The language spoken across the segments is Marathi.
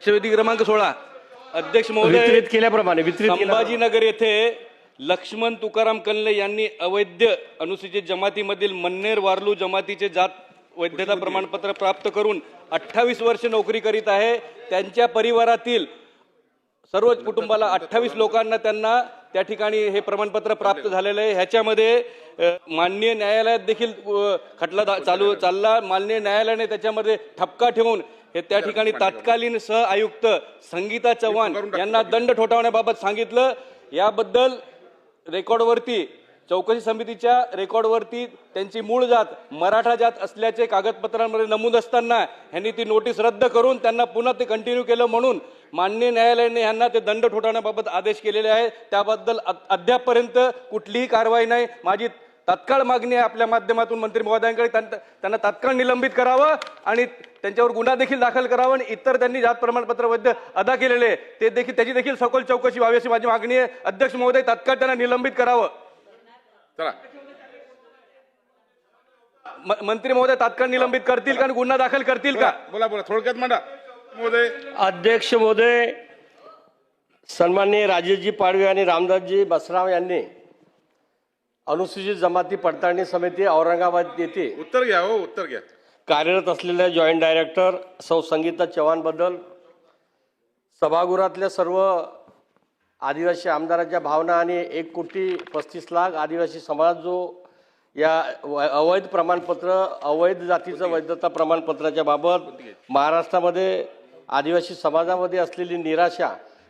लक्षवेधी क्रमांक सोळा. अध्यक्ष महोदय वितरित केल्याप्रमाणे वितरित केल्याप्रमाणे. संभाजीनगर येथे लक्ष्मण तुकाराम कल्ले यांनी अवैध अनुसूचित जमातीमधील मन्नेर वारलू जमातीचे जात वैधता प्रमाणपत्र प्राप्त करून अठ्ठावीस वर्ष नोकरी करीत आहे. त्यांच्या परिवारातील सर्व कुटुंबाला अठ्ठावीस लोकांना त्यांना त्या ठिकाणी हे प्रमाणपत्र प्राप्त झालेलं आहे. ह्याच्यामध्ये अ, माननीय न्यायालयात देखील अ, खटला दा- चालू चालला. माननीय न्यायालयाने त्याच्यामध्ये ठपका ठेवून हे त्या ठिकाणी तात्कालीन सह आयुक्त संगीता चव्हाण यांना दंड ठोठावण्याबाबत सांगितलं. याबद्दल रेकॉर्डवरती चौकशी समितीच्या रेकॉर्डवरती त्यांची मूळ जात मराठा जात असल्याचे कागदपत्रांमध्ये नमूद असताना ह्यांनी ती नोटीस रद्द करून त्यांना पुन्हा ते कंटिन्यू केलं म्हणून मान्य न्यायालयाने यांना ते दंड ठोठावण्याबाबत आदेश केलेले आहे त्याबद्दल अद्यापपर्यंत कुठलीही कारवाई नाही. माझी तात्काळ मागणी आहे आपल्या माध्यमातून मंत्री महोदयांकडे. त्यांना त्यांना तात्काळ निलंबित करावं आणि त्यांच्यावर गुन्हा देखील दाखल करावा आणि इतर त्यांनी जात प्रमाणपत्र वैध अदा केलेले ते देखील त्याची देखील सखोल चौकशी व्हावी अशी माझी मागणी आहे. अध्यक्ष महोदय तात्काळ त्यांना निलंबित करावं. चला. म- मंत्री महोदय तात्काळ निलंबित करतील का आणि गुन्हा दाखल करतील का? बोला बोला थोडक्यात मांडा. महोदय. अध्यक्ष महोदय सन्माननीय राजेशजी पाडवे आणि रामदासजी बसराव यांनी अनुसूचित जमाती पडताळणी समिती औरंगाबाद येथे उत्तर घ्या हो उत्तर घ्या. कार्यरत असलेल्या जॉईंट डायरेक्टर सौ संगीता चव्हाणबद्दल सभागृहातल्या सर्व आदिवासी आमदारांच्या भावना आणि एक कोटी पस्तीस लाख आदिवासी समाज जो या अवैध प्रमाणपत्र अवैध जातीचं वैधता प्रमाणपत्राच्या बाबत महाराष्ट्रामध्ये आदिवासी समाजामध्ये असलेली निराशा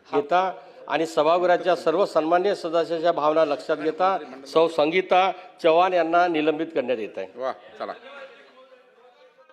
घेता आणि सभागृहाच्या सर्व सन्मान्य सदस्याच्या भावना लक्षात घेता सौ संगीता चव्हाण यांना निलंबित करण्यात येत आहे. वा चला.